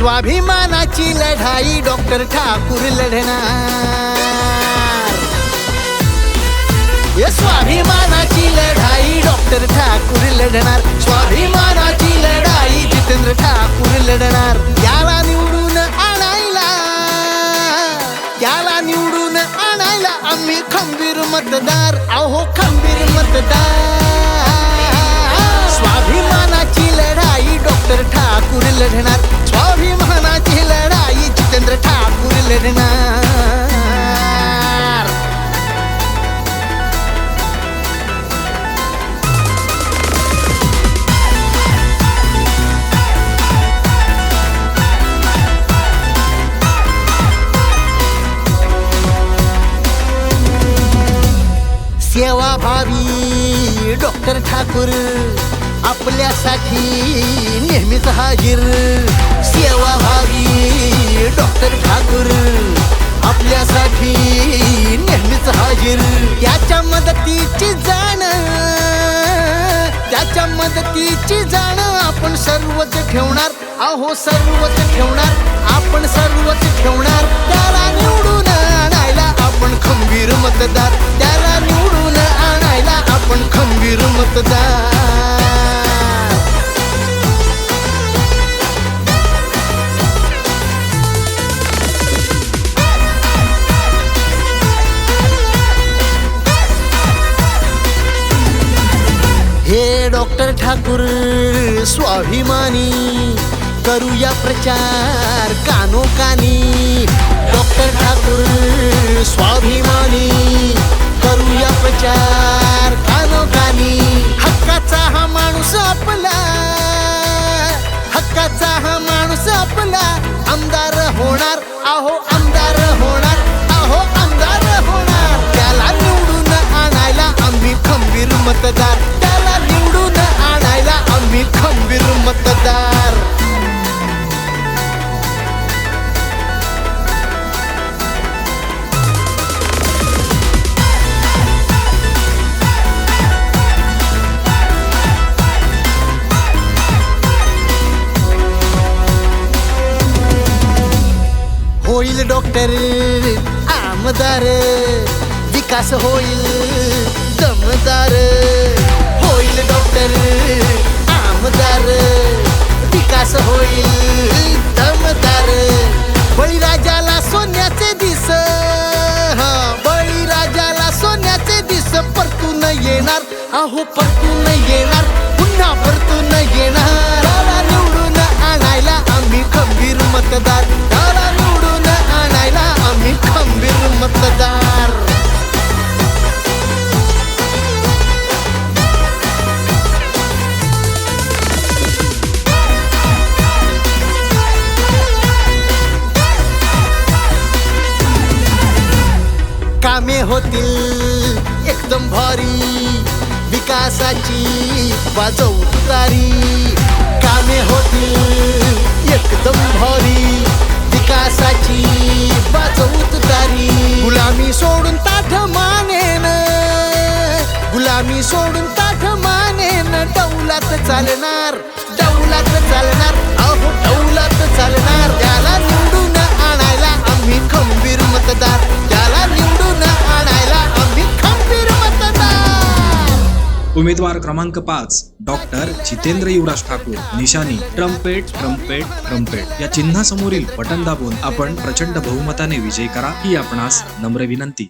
स्वाभिमानाची लढाई डॉक्टर ठाकूर लढणार. स्वाभिमानाची लढाई डॉक्टर ठाकूर लढणार. स्वाभिमानाची लढाई जितेंद्र ठाकूर लढणार. याला निवडून आणायला याला निवडून आणायला आम्ही खंबीर मतदार. अहो खंबीर मतदार. स्वाभिमानाची लढाई डॉक्टर ठाकूर लढणार. सेवा भावी डॉक्टर ठाकूर आपल्यासाठी नेहमीच हाजीर. सेवाभावी डॉक्टर ठाकूर आपल्यासाठी नेहमीच हाजीर. त्याच्या मदतीची जाण त्याच्या मदतीची जाण आपण सर्वच ठेवणार. अहो सर्वच ठेवणार. आपण सर्वच ठेवणार. त्याला निवडून आपण खंबीर मतदार. त्याला निवडून आणायला आपण खंबीर मतदार. हे डॉक्टर ठाकूर स्वाभिमानी करूया प्रचार कानो कानी डॉक्टर होणार अहो होईल डॉक्टर आमदार. विकास होईल दमदार. होईल डॉक्टर आमदार. विकास होईल दमदार. बळीराजाला सोन्याचे दिस. हा बळीराजाला सोन्याचे दिस. परतून येणार अहो परतून येणार. एकदम विकासाची वाजव तारी कामे होतील एकदम भारी विकासाची वाजव तारी गुलामी सोडून ताठ मानेन गुलामी सोडून ताठ मानेन डौलात चालणार उमेदवार क्रमांक पाच डॉक्टर जितेंद्र युवराज ठाकूर निशाणी ट्रम्पेट ट्रम्पेट ट्रम्पेट. या चिन्हासमोरील बटन दाबून आपण प्रचंड बहुमताने विजयी करा ही आपणास नम्र विनंती.